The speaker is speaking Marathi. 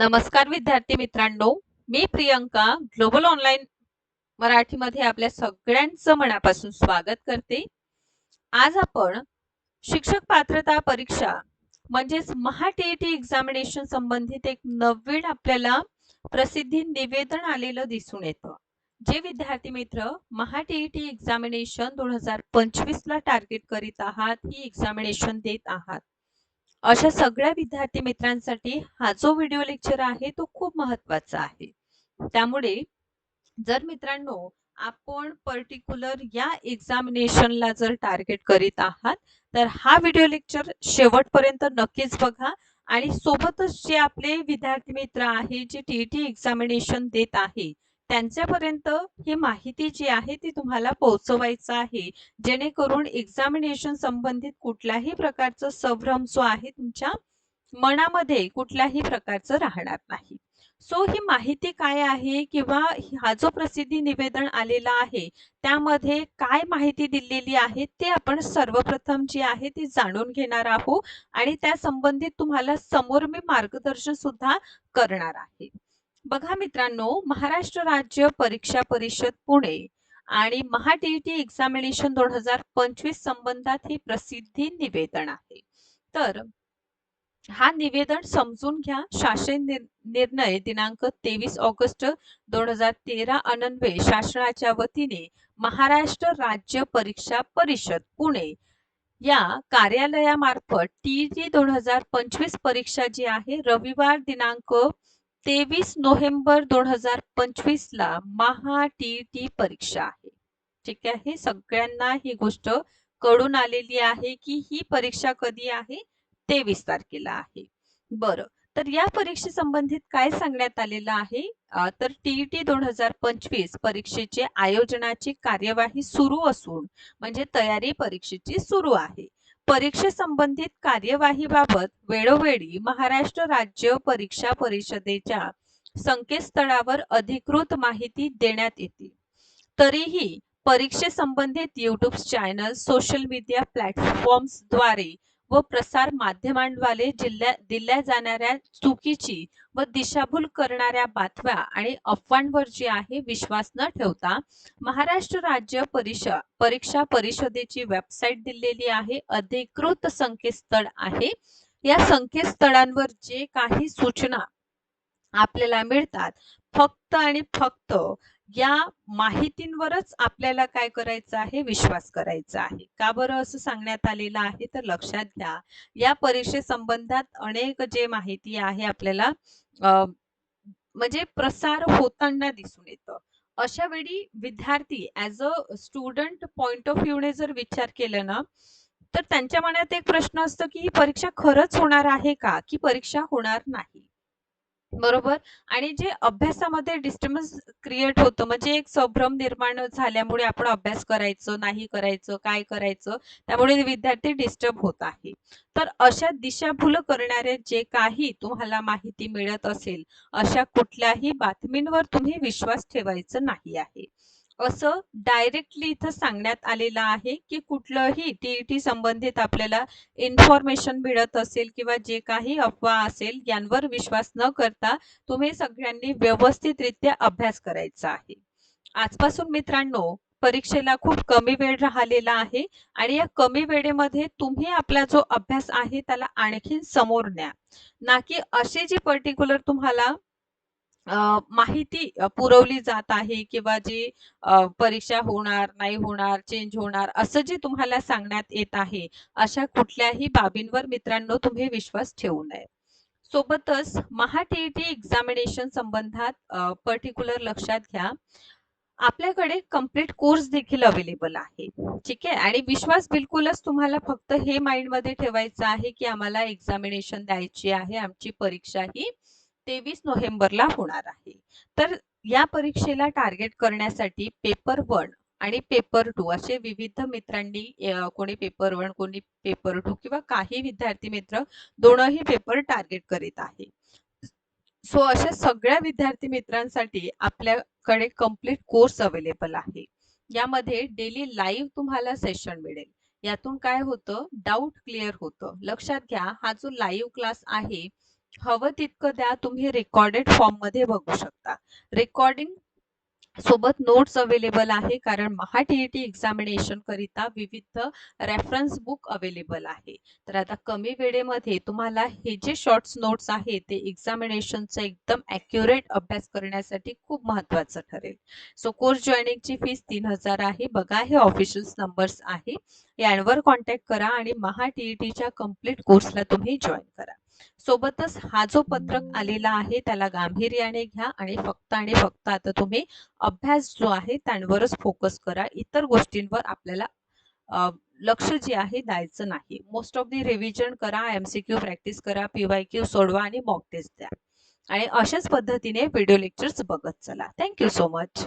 नमस्कार विद्यार्थी मित्रांनो मी प्रियंका ग्लोबल ऑनलाईन मराठीमध्ये आपल्या सगळ्यांचं मनापासून स्वागत करते. आज आपण शिक्षक पात्रता परीक्षा म्हणजेच महाटीईटी एक्झामिनेशन संबंधित एक नवीन आपल्याला प्रसिद्धी निवेदन आलेलं दिसून येतं. जे विद्यार्थी मित्र महाटीईटी एक्झामिनेशन दोन हजार पंचवीस ला टार्गेट करीत आहात ही एक्झामिनेशन देत आहात. अशा सगळ्या विद्यार्थी मित्रांसाठी हा जो व्हिडिओ लेक्चर आहे तो खूप महत्त्वाचा आहे. त्यामुळे जर मित्रांनो आपण पर्टिक्युलर या एक्झामिनेशनला जर टार्गेट करीत आहात तर हा व्हिडिओ लेक्चर शेवटपर्यंत नक्कीच बघा. आणि सोबतच जे आपले विद्यार्थी मित्र आहे जे टीईटी एक्झामिनेशन देत आहे त्यांच्यापर्यंत ही माहिती जी आहे ती तुम्हाला पोहोचवायचं आहे. जेणेकरून एक्झामिनेशन संबंधित कुठल्याही प्रकारचा संभ्रम जो आहे तुमच्या मनामध्ये कुठल्याही प्रकारचं राहणार नाही. सो ही माहिती काय आहे किंवा हा जो प्रसिद्धी निवेदन आलेला आहे त्यामध्ये काय माहिती दिलेली आहे ते आपण सर्वप्रथम जी आहे ती जाणून घेणार आहोत आणि त्या संबंधित तुम्हाला समोर मी मार्गदर्शन सुद्धा करणार आहे. बघा मित्रांनो महाराष्ट्र राज्य परीक्षा परिषद पुणे आणि महाटीईटी एक्झामिनेशन दोन हजार पंचवीस संबंधात हे प्रसिद्धी निवेदन आहे. तर हा निवेदन समजून घ्या. शासन निर्णय दिनांक तेवीस ऑगस्ट दोन हजार तेरा अनन्वे शासनाच्या वतीने महाराष्ट्र राज्य परीक्षा परिषद पुणे या कार्यालयामार्फत टीईटी दोन हजार पंचवीस परीक्षा जी आहे रविवार दिनांक तेवीस नोव्हेंबर दोन हजार पंचवीस ला महा टीईटी परीक्षा आहे. ठीक आहे? सगळ्यांना ही गोष्ट कळून आलेली आहे की ही परीक्षा कधी आहे? तेवीस तारखेला आहे. बरं तर या परीक्षे संबंधित काय सांगण्यात आलेलं आहे? तर टीईटी दोन हजार पंचवीस परीक्षेचे आयोजनाची कार्यवाही सुरू असून म्हणजे तयारी परीक्षेची सुरू आहे. परीक्षेसंबंधित कार्यवाहीबाबत वेळोवेळी महाराष्ट्र राज्य परीक्षा परिषदेच्या संकेतस्थळावर अधिकृत माहिती देण्यात येते. तरीही परीक्षेसंबंधित युट्यूब चॅनल सोशल मीडिया प्लॅटफॉर्म्सद्वारे व प्रसार माध्यमांद्वारे जिल्ह्या दिल्या जाणाऱ्या चुकीची व दिशाभूल करणाऱ्या बातम्या आणि अफवांवर जी आहे विश्वास न ठेवता महाराष्ट्र राज्य परिषद परीक्षा परिषदेची वेबसाईट दिलेली आहे. अधिकृत संकेतस्थळ आहे. या संकेतस्थळांवर जे काही सूचना आपल्याला मिळतात फक्त आणि फक्त या माहितींवरच आपल्याला काय करायचं आहे? विश्वास करायचा आहे. का बरं असं सांगण्यात आलेलं आहे? तर लक्षात घ्या. या परीक्षेसंबंधात अनेक जे माहिती आहे आपल्याला म्हणजे प्रसार होताना दिसून येतं. अशा वेळी विद्यार्थी as a student point of व्ह्यूने जर विचार केला ना तर त्यांच्या मनात एक प्रश्न असतो की ही परीक्षा खरंच होणार आहे का? की परीक्षा होणार नाही? बरोबर? आणि जे अभ्यासामध्ये डिस्टर्बन्स क्रिएट होतं म्हणजे एक संभ्रम निर्माण झाल्यामुळे आपण अभ्यास करायचं नाही करायचं काय करायचं त्यामुळे विद्यार्थी डिस्टर्ब होत आहे. तर अशा दिशाभूल करणारे जे काही तुम्हाला माहिती मिळत असेल अशा कुठल्याही बातमींवर तुम्ही विश्वास ठेवायचं नाही आहे. असं डायरेक्टली इथं सांगण्यात आलेलं आहे की कुठलंही टीईटी संबंधित आपल्याला इन्फॉर्मेशन मिळत असेल किंवा जे काही अफवा असेल यांवर विश्वास न करता तुम्ही सगळ्यांनी व्यवस्थितरित्या अभ्यास करायचा आहे. आजपासून मित्रांनो परीक्षेला खूप कमी वेळ राहिलेला आहे आणि या कमी वेळेमध्ये तुम्ही आपला जो अभ्यास आहे त्याला आणखी समोर न्या. ना की असे जी पर्टिक्युलर तुम्हाला माहिती पुरवली जात आहे किंवा जी परीक्षा होणार नाही होणार चेंज होणार असं जे तुम्हाला सांगण्यात येत आहे अशा कुठल्याही बाबींवर मित्रांनो तुम्ही विश्वास ठेवू नये. सोबतच महा टीईटी एक्झामिनेशन संबंधात पर्टिक्युलर लक्षात घ्या. आपल्याकडे कंप्लीट कोर्स देखील अवेलेबल आहे. ठीक आहे? आणि विश्वास बिलकुलच तुम्हाला फक्त हे माइंडमध्ये ठेवायचं आहे की आम्हाला एक्झामिनेशन द्यायची आहे आमची परीक्षा ही तेवीस नोव्हेंबरला होणार आहे. तर या परीक्षेला टार्गेट करण्यासाठी पेपर वन आणि पेपर टू असे विविध मित्रांनी कोणी पेपर वन कोणी पेपर टू किंवा काही विद्यार्थी मित्र दोनही पेपर टार्गेट करीत आहे. सो अशा सगळ्या विद्यार्थी मित्रांसाठी आपल्याकडे कंप्लीट कोर्स अवेलेबल आहे. यामध्ये डेली लाईव्ह तुम्हाला सेशन मिळेल. यातून काय होतं? डाऊट क्लिअर होतं. लक्षात घ्या हा जो लाईव्ह क्लास आहे हवं तितकं द्या तुम्ही रेकॉर्डेड फॉर्ममध्ये बघू शकता. रेकॉर्डिंग सोबत नोट्स अवेलेबल आहे कारण महा टीईटी एक्झामिनेशन करिता विविध रेफरन्स बुक अवेलेबल आहे. तर आता कमी वेळेमध्ये तुम्हाला हे जे शॉर्ट्स नोट्स आहे ते एक्झामिनेशनचा एकदम ॲक्युरेट अभ्यास करण्यासाठी खूप महत्त्वाचं ठरेल. सो कोर्स जॉईनिंगची फीस तीन हजार आहे. बघा हे ऑफिशियल नंबर्स आहे. यांवर कॉन्टॅक्ट करा आणि महा टीईटीच्या कंप्लीट कोर्सला तुम्ही जॉईन करा. सोबतच हा जो पत्रक आलेला आहे त्याला गांभीर्याने घ्या आणि फक्त आणि फक्त आता तुम्ही अभ्यास जो आहे त्यांवरच फोकस करा. इतर गोष्टींवर आपल्याला लक्ष जे आहे द्यायचं नाही. मोस्ट ऑफ दी रिव्हिजन करा एमसीक्यू प्रॅक्टिस करा पीवाय क्यू सोडवा आणि मॉक टेस्ट द्या. आणि अशाच पद्धतीने व्हिडिओ लेक्चर्स बघत चला. Thank you so much